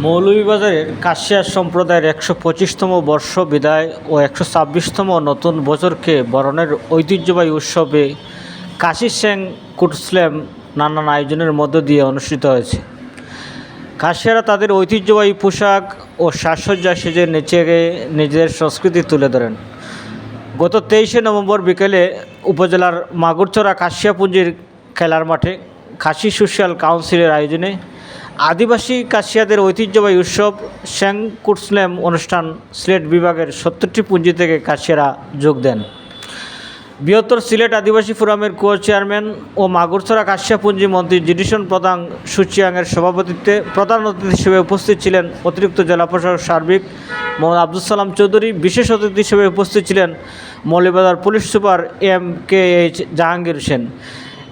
মৌলভীবাজারের কাশিয়া সম্প্রদায়ের একশো পঁচিশতম বর্ষ বিদায় ও একশো ছাব্বিশতম নতুন বছরকে বরণের ঐতিহ্যবাহী উৎসবে কাশি সেং কুটস্লেম নানান আয়োজনের মধ্য দিয়ে অনুষ্ঠিত হয়েছে। কাশিয়ারা তাদের ঐতিহ্যবাহী পোশাক ও সাজসজ্জা সেজে নেচে নিজেদের সংস্কৃতি তুলে ধরেন। গত তেইশে নভেম্বর বিকেলে উপজেলার মাগুরচরা কাশিয়াপুঞ্জির খেলার মাঠে খাসি সোশ্যাল কাউন্সিলের আয়োজনে আদিবাসী কাশিয়াদের ঐতিহ্যবাহী উৎসব শ্যাং কুটসলেম অনুষ্ঠান সিলেট বিভাগের সত্তরটি পুঞ্জি থেকে কাশিয়ারা যোগ দেন। বৃহত্তর সিলেট আদিবাসী ফোরামের কো চেয়ারম্যান ও মাগুরছড়া কাশিয়াপুঞ্জি মন্ত্রী জিডিশন প্রধান সুচিয়াংয়ের সভাপতিত্বে প্রধান অতিথি হিসেবে উপস্থিত ছিলেন অতিরিক্ত জেলা প্রশাসক সার্বিক মোহাম্মদ আব্দুল সালাম চৌধুরী, বিশেষ অতিথি হিসেবে উপস্থিত ছিলেন Moulvibazar police super M K H Jahangir Hossain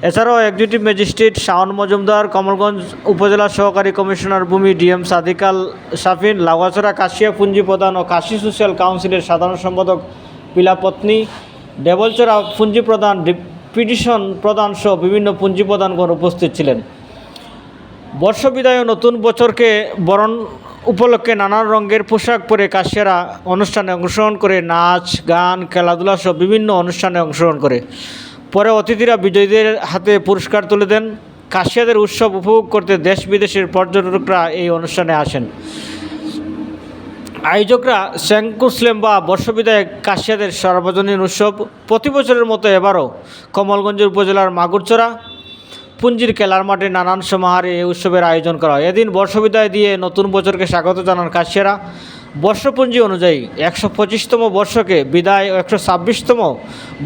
এছাড়াও এক্সিকিউটিভ ম্যাজিস্ট্রেট শাওন মজুমদার, কমলগঞ্জ উপজেলা সহকারী কমিশনার ভূমি ডিএম সাদিকাল শাফিন, লাউয়াছড়া কাশিয়া পুঞ্জি প্রধান ও কাশি সোশ্যাল কাউন্সিলের সাধারণ সম্পাদক পিলাপত্নী ডেবলচরা পুঞ্জি প্রধান পিটিশন প্রধান সহ বিভিন্ন পুঞ্জি প্রধানগণ উপস্থিত ছিলেন। বর্ষবিদায় নতুন বছরকে বরণ উপলক্ষে নানান রঙের পোশাক পরে কাশিয়ারা অনুষ্ঠানে অংশগ্রহণ করে, নাচ, গান, খেলাধুলা সহ বিভিন্ন অনুষ্ঠানে অংশগ্রহণ করে। পরে অতিথিরা বিজয়ীদের হাতে পুরস্কার তুলে দেন। কাশিয়াদের উৎসব উপভোগ করতে দেশ বিদেশের পর্যটকরা এই অনুষ্ঠানে আসেন। আয়োজকরা শ্যাংকুসলেম বা বর্ষবিদায় কাশিয়াদের সর্বজনীন উৎসব। প্রতি বছরের মতো এবারও কমলগঞ্জ উপজেলার মাগুরচরা, পুঞ্জির খেলার মাঠে নানান সমাহারে এই উৎসবের আয়োজন করা হয়। এদিন বর্ষবিদায় দিয়ে নতুন বছরকে স্বাগত জানান কাশিয়ারা। বর্ষপুঞ্জি অনুযায়ী একশো পঁচিশতম বর্ষকে বিদায় একশো ছাব্বিশতম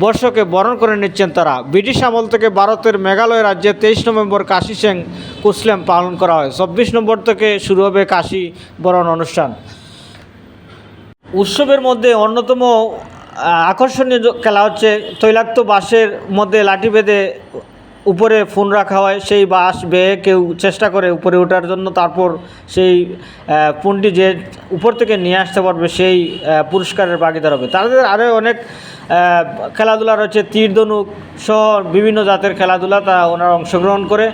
বর্ষকে বরণ করে নিচ্ছেন তারা। ব্রিটিশ আমল থেকে ভারতের মেঘালয় রাজ্যে তেইশ নভেম্বর কাশি সেং কুসলেম পালন করা হয়। চব্বিশ নম্বর থেকে শুরু হবে কাশি বরণ অনুষ্ঠান। উৎসবের মধ্যে অন্যতম আকর্ষণীয় খেলা হচ্ছে তৈলাক্ত বাঁশের মধ্যে লাঠি বেঁধে উপরে ফোন রাখা হয়, সেই বাঁশ বেয়ে কেউ চেষ্টা করে উপরে ওঠার জন্য, তারপর সেই ফোনটি যে উপর থেকে নিয়ে আসতে পারবে, সেই পুরস্কারের ভাগিদার হবে। তাদের আরও অনেক খেলাধুলা রয়েছে তীর ধনুক সহ বিভিন্ন জাতের খেলাধুলা তা ওনারা অংশগ্রহণ করে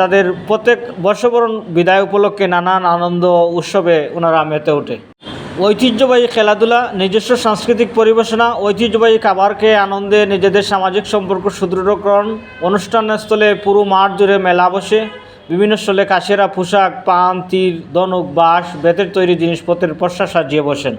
তাদের প্রত্যেক বর্ষবরণ বিদায় উপলক্ষে নানান আনন্দ উৎসবে ওনারা মেতে ওঠে। ঐতিহ্যবাহী খেলাধুলা, নিজস্ব সাংস্কৃতিক পরিবেশনা, ঐতিহ্যবাহী খাবারকে আনন্দে নিজেদের সামাজিক সম্পর্ক সুদৃঢ়করণ অনুষ্ঠানের স্থলে পুরো মাঠ জুড়ে মেলা বসে, বিভিন্ন স্থলে কাশেরা পোশাক, পান, তীর, দনক, বাঁশ, বেতের তৈরি জিনিসপত্রের পশ্চা সাজিয়ে বসেন।